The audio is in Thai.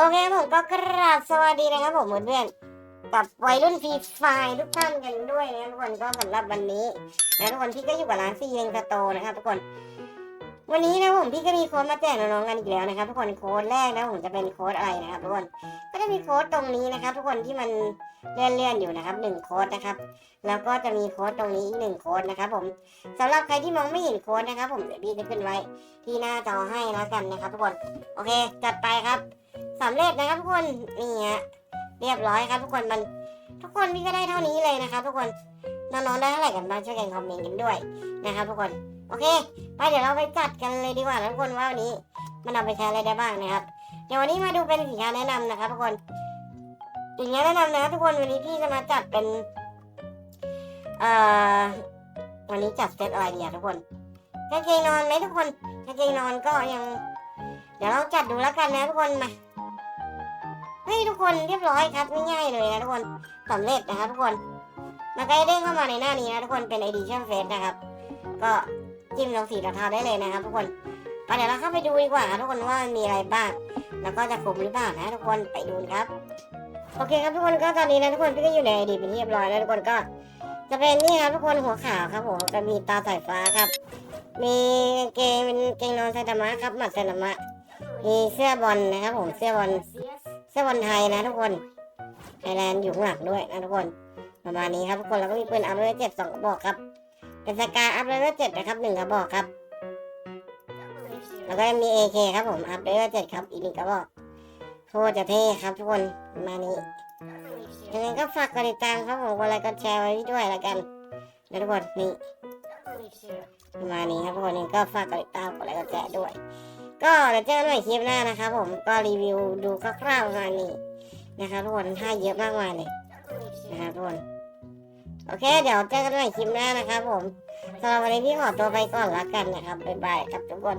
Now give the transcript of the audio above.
โอเคผมก็กราบสวัสดีนะครับผมเพื่อนๆกับวัยรุ่นฟรีไฟทุกท่านกันด้วยนะทุกคนก็สำหรับวันนี้นะทุกคนพี่ก็อยู่กับร้านซีเวงสโตนะครับทุกคน วันนี้นะผมพี่ก็มีโค้ดมาแจกน้องๆกันอีกแล้วนะครับ ทุกคนโค้ดแรกนะผมจะเป็นโค้ดอะไรนะครับทุกคนก็จะมีโค้ดตรงนี้นะครับ ทุกคนที่มันเลื่อนๆอยู่นะครับหนึ่งโค้ดนะครับแล้วก็จะมีโค้ดตรงนี้อีกหนึ่งโค้ดนะครับ ผมสำหรับใครที่มองไม่เห็นโค้ดนะครับ ผมเดี๋ยวพี่จะขึ้นไว้ที่หน้าจอให้แล้วกันนะครับ ทุกคนโอเคจัดไปครับ สำเร็จนะครับทุกคนนี่ฮะเรียบร้อยครับทุกคนมันทุกคนพี่ก็ได้เท่านี้เลยนะครับ ทุกคนน้องๆได้เท่าไหร่กันบ้างช่วยกันคอมเมนต์กันด้วยนะครับ ทุกคนโอเค ไปเดี๋ยวเราไปจัดกันเลยดีกว่าทุกคนว่าวันนี้มันเอาไปใช้อะไรได้บ้างนะครับ เดี๋ยววันนี้มาดูเป็นสินค้าแนะนำนะครับ ทุกคนสินค้าแนะนำนะครับทุกคนวันนี้พี่จะมาจัดเป็นเอ่อวันนี้จัดเซตอะไรดีอะทุกคนกางเกงนอนไหมทุกคนกางเกงนอนก็ยัง เดี๋ยวเราจัดดูแล้วกันนะทุกคนมาเฮ้ยทุกคนเรียบร้อยครับง่ายๆเลยนะทุกคนสำเร็จนะครับทุกคนมันก็จะเด้งเข้ามาในหน้านี้นะทุกคนเป็น edition face นะครับ ก็จิ้มลงสีเทาได้เลยนะครับ ทุกคนไปเดี๋ยวเราเข้าไปดูดีกว่าทุกคนว่ามีอะไรบ้างแล้วก็จะครบหรือเปล่านะทุกคนไปดูครับโอเคครับทุกคนก็ตอนนี้นะทุกคนพี่ก็อยู่ในไอดีเป็นเรียบร้อยแล้วทุกคนก็ จะเป็นนี่ครับทุกคนหัวขาวครับผมจะมีตาสายฟ้าครับ มีเกงเป็นเกงนอนไซตามะครับหมัดไซตามะ มีเสื้อบอลนะครับผมเสื้อบอลเสื้อบอลไทยนะทุกคนไทยแลนด์อยู่ข้างหลังด้วยนะทุกคน ประมาณนี้ครับทุกคนแล้วก็มีปืนอัพเลเวลเจ็ดสองกระบอกครับ เป็นสกาอัพเลเวลเจ็ดนะครับหนึ่งกระบอกครับ แล้วก็มี AK ครับผมอัพเลเวลเจ็ดครับอีกหนึ่งกระบอกโคตรจะเท่ครับทุกคนประมาณนี้ยังไงก็ฝากกดติดตามครับผมกดไลค์กดแชร์ไว้ด้วยล้วกันนะทุกคนนี่ประมาณนี้ครับทุกคนก็ฝากกดติดตามกดไลค์กดแชร์ด้วย ก็เดี๋ยวเจอกันใหม่คลิปหน้านะครับผมก็รีวิวดูคร่าวๆประมาณนี้นะครับทุกคนท่าเยอะมากมายเลยนะครับทุกคนโอเค เดี๋ยวเจอกันใหม่คลิปหน้านะครับผมสำหรับวันนี้พี่ขอตัวไปก่อนละกันนะครับบ๊ายบายครับทุกคน